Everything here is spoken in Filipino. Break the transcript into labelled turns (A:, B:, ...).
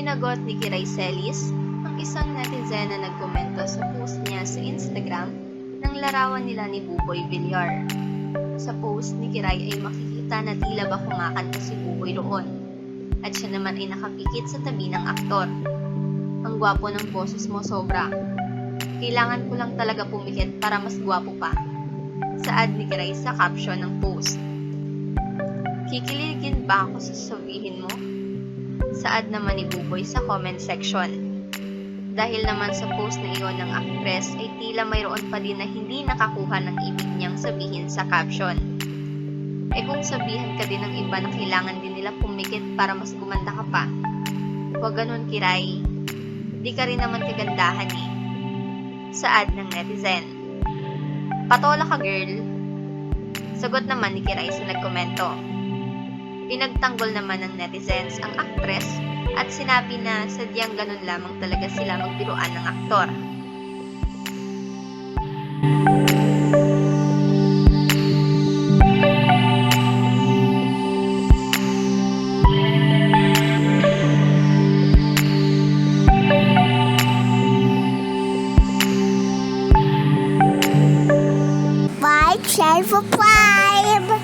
A: Sinagot ni Kiray Celis, ang isang netizen na nagkomento sa post niya sa Instagram ng larawan nila ni Buboy Villar. Sa post ni Kiray ay makikita na tila ba kumakanta si Buboy roon. At siya naman ay nakapikit sa tabi ng aktor. Ang gwapo ng boses mo sobra. Kailangan ko lang talaga pumikit para mas gwapo pa. Saad ni Kiray sa caption ng post. Kikiligin ba ako sa sasabihin mo? Saad naman ni Buboy sa comment section. Dahil naman sa post na iyon ng actress ay tila mayroon pa din na hindi nakakuha ng ibig niyang sabihin sa caption. Eh kung sabihan ka din ng iba na kailangan din nila pumikit para mas gumanda ka pa. Huwag ganun kiray. Di ka rin naman kagandahan eh. Saad ng netizen. Patola ka girl. Sagot naman ni Kiray sa nagkomento. Pinagtanggol naman ng netizens ang aktres at sinabi na sadyang ganun lamang talaga sila magbiruan ng aktor. Bye, share, subscribe.